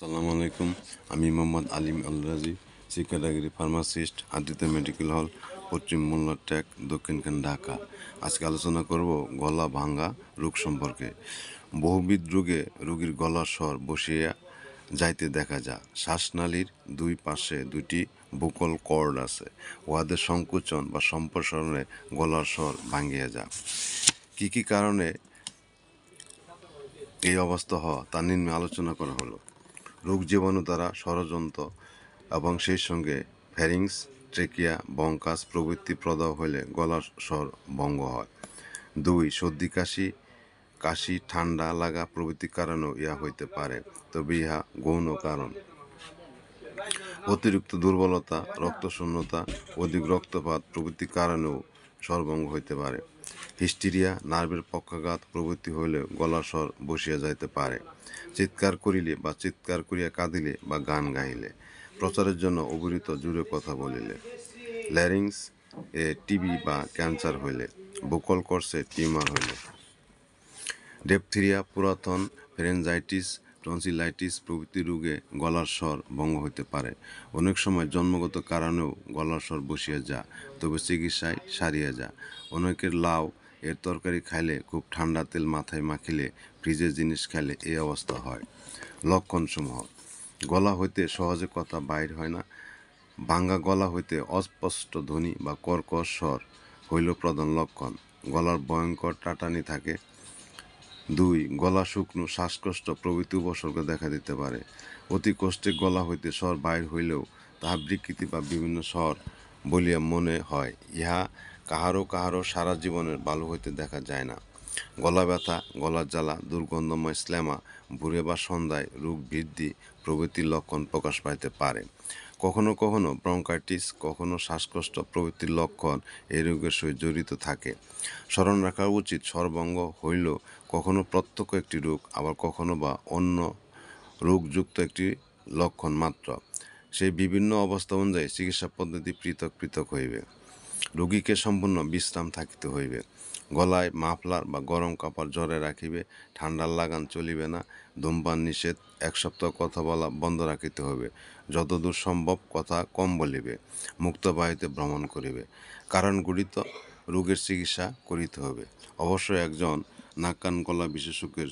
আসসালামু আলাইকুম। আমি মোহাম্মদ আলিম আলরাজি শিক্ষাডাগিরি ফার্মাসিস্ট আদিত্য মেডিকেল হল, পশ্চিম মোল্লা ট্যাক দক্ষিণখান ঢাকা। আজকে আলোচনা করব গলা ভাঙ্গা রোগ সম্পর্কে। বহুবিধ রোগে রোগীর গলার স্বর বসিয়া যাইতে দেখা যায়। শ্বাসনালীর দুই পাশে দুইটি বুকল কর্ড আছে। উহাদের সংকোচন বা সম্প্রসারণে গলার স্বর ভাঙ্গিয়া যায়। কী কী কারণে এই অবস্থা হওয়া, তা নিম্নে আলোচনা করা হলো। রোগ জীবাণু দ্বারা ষড়যন্ত্র এবং সেই সঙ্গে ফ্যারিংস ট্রেকিয়া বঙ্কাস প্রভৃতি প্রদাহ হলে গলার স্বর ভঙ্গ হয়। দুই, সর্দি, কাশি কাশি, ঠান্ডা লাগা প্রভৃতি কারণেও ইহা হইতে পারে। তবে ইহা গৌণ কারণ। অতিরিক্ত দুর্বলতা, রক্তশূন্যতা, অধিক রক্তপাত প্রভৃতি কারণেও স্বরভঙ্গ হইতে পারে। হিস্টিরিয়া, নার্ভের পক্ষাঘাত, প্রভৃতি হইলে গলার স্বর বসিয়া যাইতে পারে। চিৎকার করিলে বা চিৎকার করিয়া কাঁদিলে বা গান গাইলে প্রচারের জন্য অবিরত জুড়ে কথা বলিলে। ল্যারিংস এ টিবি বা ক্যান্সার হইলে বোকল কোর্সে টিউমার হইলে। ডেপথিরিয়া, পুরাতন ফেরেনজাইটিস টনসিলাইটিস প্রভৃতি রোগে গলার স্বর ভঙ্গ হইতে পারে। অনেক সময় জন্মগত কারণেও গলার স্বর বসিয়া যা, তবে চিকিৎসায় সারিয়া যা। অনেকের লাউ এর তরকারি খাইলে খুব ঠান্ডা তেল মাথায় মাখিলে ফ্রিজের জিনিস খাইলে এই অবস্থা হয়। লক্ষণসমূহ। গলা হইতে সহজে কথা বাইর হয় না। ভাঙ্গা গলা হইতে অস্পষ্ট ধ্বনি বা কর্কশ স্বর হইল প্রধান লক্ষণ। গলার ভয়ঙ্কর টাটানি থাকে। দুই, গলা শুকনো, শ্বাসকষ্ট প্রভৃতি উপসর্গ দেখা দিতে পারে। অতি কষ্টে গলা হইতে স্বর বাইর হইলেও তাহা বিকৃতি বা বিভিন্ন স্বর বলিয়া মনে হয়। ইহা কাহারও কাহারও সারা জীবনের বালু হইতে দেখা যায় না। গলা ব্যথা গলার জ্বালা, দুর্গন্ধময় স্ল্যামা ভোরে বা সন্ধ্যায় রোগ বৃদ্ধি প্রভৃতির লক্ষণ প্রকাশ পাইতে পারে। কখনো কখনো ব্রঙ্কাইটিস, কখনো শ্বাসকষ্ট প্রভৃতির লক্ষণ এই রোগের সহিত জড়িত থাকে। স্মরণ রাখা উচিত, সর্বঙ্গ হইল কখনো প্রত্যক্ষ একটি রোগ, আবার কখনো বা অন্য রোগযুক্ত একটি লক্ষণ মাত্র। সেই বিভিন্ন অবস্থা অনুযায়ী চিকিৎসা পদ্ধতি পৃথক পৃথক হইবে। রোগীকে সম্পূর্ণ বিশ্রাম থাকিতে হইবে। গলায় মাফলার বা গরম কাপড় জ্বরে রাখিবে, ঠান্ডার লাগান চলিবে না, ধূমপান নিষেধ, এক সপ্তাহ কথা বলা বন্ধ রাখিতে হবে যতদূর সম্ভব কথা কম বলিবে, মুক্ত বায়ুতে ভ্রমণ করিবে। কারণগুলি তো রোগের চিকিৎসা করিতে হবে অবশ্যই একজন নাক কান গলা বিশেষজ্ঞের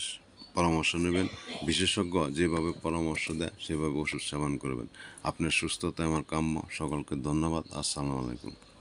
পরামর্শ নেবেন। বিশেষজ্ঞ যেভাবে পরামর্শ দেয়, সেভাবে ওষুধ সেবন করবেন। আপনার সুস্থতা আমার কাম্য। সকলকে ধন্যবাদ। আসসালামু আলাইকুম।